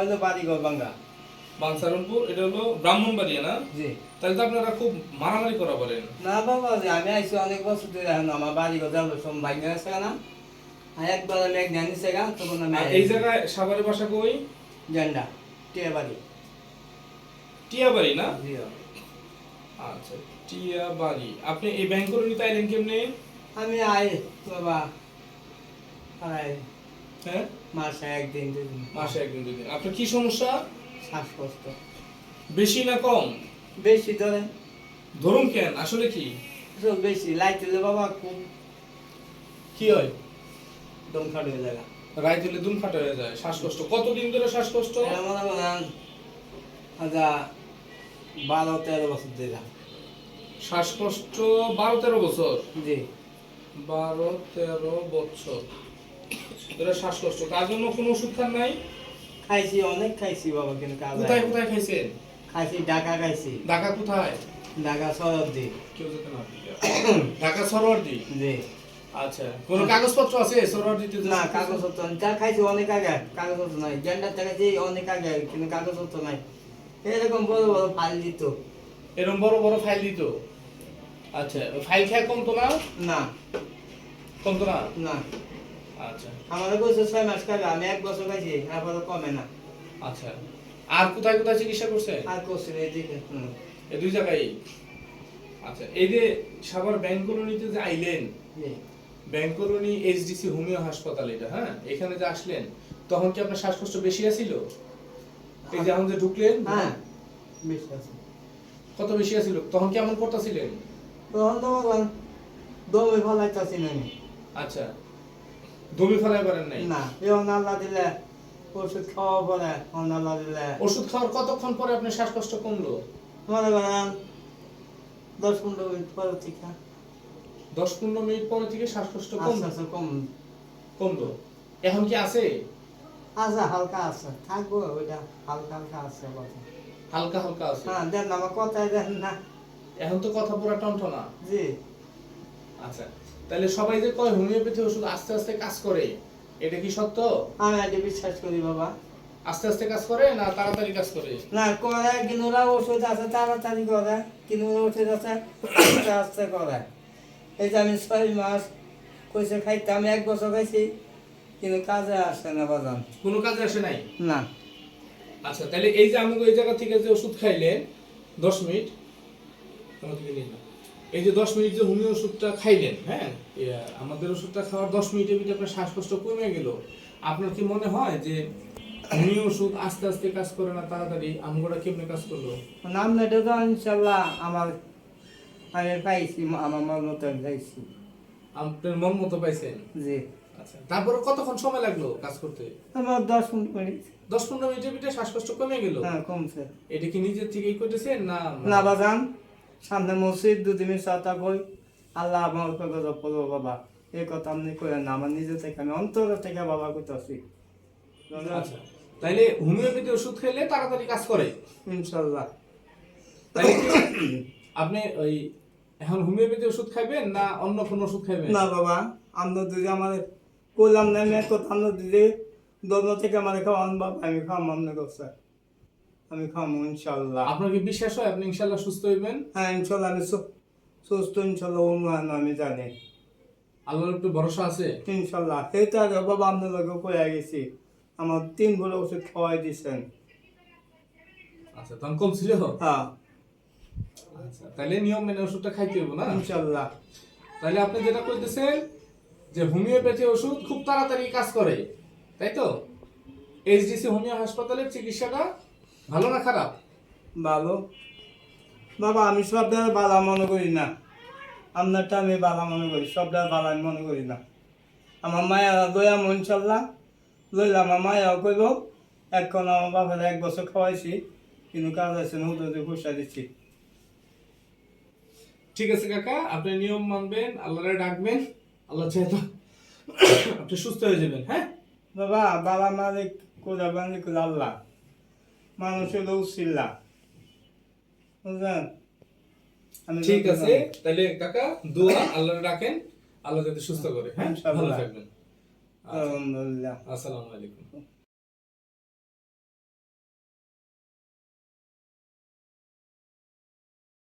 হলো বাড়িঘর বাঙ্গা বানসারনপুর এটা হলো ব্রাহ্মণবাড়িয়া না? জি। তাহলে তো আপনারা খুব মারামারি করা বলেন। না বাবা যে আমি আইসি অনেক বছর ধরে এখন আমার বাড়িঘর যাব সব ভাঙ্গা আছে না। একবার আমি এক জানিছে গা তখন আমি এই জায়গায় সাভারের বাসা কই? জেন্ডা টিয়া বাড়ি টিয়াবাড়ি না? জি আচ্ছা টিয়াবাড়ি। আপনি এই ব্যাংক করে নিতে আইলেন কেমনে? আমি আই বাবা আড়াই হ্যাঁ? মাসে একদিন দুদিন। মাসে একদিন দুদিন। আপনার কি সমস্যা? শ্বাসকষ্ট। বেশি না কম? বেশি ধরে ধরুন কেন? আসলে কি? বেশি। লাইট দিলে বাবা খুব কি হয়? দম খাট হয়ে যায় রায় দিলে দুম ফাটা হয়ে যায় শ্বাসকষ্ট। কতদিন ধরে শ্বাসকষ্ট? মনে করেন আচ্ছা বারো তেরো বছর দিলাম শ্বাসকষ্ট বারো তেরো বছর? জি। বারো তেরো বছর। এটা শ্বাসকষ্ট তার জন্য কোনো ওষুধ খান নাই? খাইছি অনেক খাইছি বাবা কিন্তু কাজ কোথায় কোথায় খাইছেন? খাইছি ঢাকা খাইছি। ঢাকা কোথায়? ঢাকা শরৎদি কেউ যেতে না ঢাকা জি। আচ্ছা কোনো কাগজপত্র আছে সরোয়ারদিতে? যে- না কাগজপত্র। যা খাইছি অনেক আগে কাগজপত্র নাই। জেন্ডার থেকে অনেক আগে কিন্তু কাগজপত্র নাই। এরকম বড় বড় ফাইল দিত। এরকম বড় বড় ফাইল দিত? আচ্ছা ফাইল খেয়ে কমতো না? না। কমতো না? না। আচ্ছা। ছয় মাস খাবে আমি এক বছর খাইছি এরপরে কমে না। আচ্ছা। আর কোথায় কোথায় চিকিৎসা করছে? আর করছি এদিকে এই দুই জায়গায়? আচ্ছা এই যে সাভার ব্যাংক কলোনিতে যে আইলেন ব্যাংক কলোনি এইচডিসি হোমিও হাসপাতাল এটা হ্যাঁ? এখানে যে আসলেন তখন কি আপনার শ্বাসকষ্ট বেশি আছিল? এই যে এখন যে ঢুকলেন? হ্যাঁ বেশি আছে। কত বেশি আছিল? তখন কেমন করতেছিলেন? তখন তো দমে ফলাইতেছি না আচ্ছা। দমি ফেলাই পারেন নাই? না এবং আল্লাহ দিলে ওষুধ খাওয়া পরে অন্য দিলে ওষুধ খাওয়ার কতক্ষণ পরে আপনার শ্বাসকষ্ট কমলো? মনে করেন দশ পনেরো মিনিট পরে থেকে। দশ পনেরো মিনিট পরে থেকে শ্বাসকষ্ট কম আস্তে আস্তে কম। কমলো। এখন কি আছে? আছে হালকা আছে। থাকব ওইটা হালকা হালকা আছে কথা। হালকা হালকা আছে? হ্যাঁ দেন না, আমার কথাই দেন না। এখন তো কথা পুরো টনটনা। জি। আচ্ছা। তাহলে সবাই যে কয় হোমিওপ্যাথি ওষুধ আস্তে আস্তে কাজ করে এটা কি সত্য? আমি আগে বিশ্বাস করি বাবা। আস্তে আস্তে কাজ করে না তাড়াতাড়ি কাজ করে? না করে কিনুরা ওষুধ আছে তাড়াতাড়ি করে। কিনুরা ওষুধ আছে আস্তে আস্তে করে। এই যে আমি ছয় মাস কইসে খাইতে আমি এক বছর খাইছি কিন্তু কাজে আসে না বাজান। কোনো কাজে আসে নাই? না। আচ্ছা তাহলে এই যে আমাকে ওই জায়গা থেকে যে ওষুধ খাইলে দশ মিনিট নিয়ে। এই যে দশ মিনিট যে হোমিও ওষুধটা খাইলেন হ্যাঁ আমাদের ওষুধটা খাওয়ার দশ মিনিটের ভিতরে আপনার শ্বাসকষ্ট কমে গেল। আপনার কি মনে হয় যে হোমিও ওষুধ আস্তে আস্তে কাজ করে না তাড়াতাড়ি? আমগোটা কেমনে কাজ করল? নাম নেটে তো ইনশাল্লাহ আমার আমি পাইছি আমার মন মতো আমি পাইছি। আপনার মন মতো পাইছেন? জি। আচ্ছা তারপরে কতক্ষণ সময় লাগল কাজ করতে? আমার দশ মিনিট মিনিট। দশ পনেরো মিনিটের ভিতরে শ্বাসকষ্ট কমে গেল? হ্যাঁ কমছে। এটা কি নিজের থেকেই করতেছেন না না বাজান। সামনে মসজিদ দুদিন সাতা বই। আল্লাহ আমার গজব বাবা। এই কথা আপনি করেন না আমার নিজে থেকে আমি অন্তর থেকে বাবা করতেছি আচ্ছা তাইলে হোমিওপ্যাথি ওষুধ খেলে তাড়াতাড়ি কাজ করে। ইনশাল্লাহ তাইলে আপনি ওই এখন হোমিওপ্যাথি ওষুধ খাইবেন না অন্য কোনো ওষুধ খাইবেন? না বাবা আমরা যদি আমার করলাম না কথা আমরা যদি দোনো থেকে আমার খাওয়ান বাবা আমি খাওয়াম আপনার কাছে আমি খাওয়াবো ইনশাল্লাহ। আপনার কি বিশ্বাস হয় আপনি ইনশাল্লাহ সুস্থ হইবেন? হ্যাঁ ইনশাল্লাহ আমি সুস্থ ইনশাল্লাহ উন্নয়ন আমি জানি। আল্লাহর একটু ভরসা আছে? ইনশাল্লাহ। আগে বাবা আপনার লগে কয়ে গেছি আমার তিন বলে ওষুধ খাওয়াই দিছেন। আচ্ছা তখন কম ছিল? হ্যাঁ। আচ্ছা তাহলে নিয়ম মেনে ওষুধটা খাইতে হইব না? ইনশাল্লাহ। তাইলে আপনি যেটা কইতেছেন যে হোমিওপ্যাথি ওষুধ খুব তাড়াতাড়ি কাজ করে তাই তো? এইচডিসি হোমিও হাসপাতালের চিকিৎসাটা ভালো না খারাপ? ভালো। বাবা আমি সবটা বালা মনে করি না। আপনারটা আমি বালা মনে করি সবটা বালা আমি মনে করি না। আমার মায়া দয়াম ইনশাল্লাহ লইলাম আমার মায়াও কইব। এখন আমার বাপের এক বছর খাওয়াইছি কিন্তু কাজ আছে না হুদুরে পয়সা দিচ্ছি। ঠিক আছে কাকা আপনি নিয়ম মানবেন আল্লাহরে ডাকবেন আল্লাহ চাইতো আপনি সুস্থ হয়ে যাবেন হ্যাঁ? বাবা বাবা মালিক কোদা মালিক আল্লাহ। মানুষের লোক ছিল্লা বুঝলেন? ঠিক আছে। তাহলে কাকা দোয়া আল্লাহ রাখেন আল্লাহ যাতে সুস্থ করে। হ্যাঁ ভালো থাকবেন। আলহামদুলিল্লাহ। আসসালামু আলাইকুম।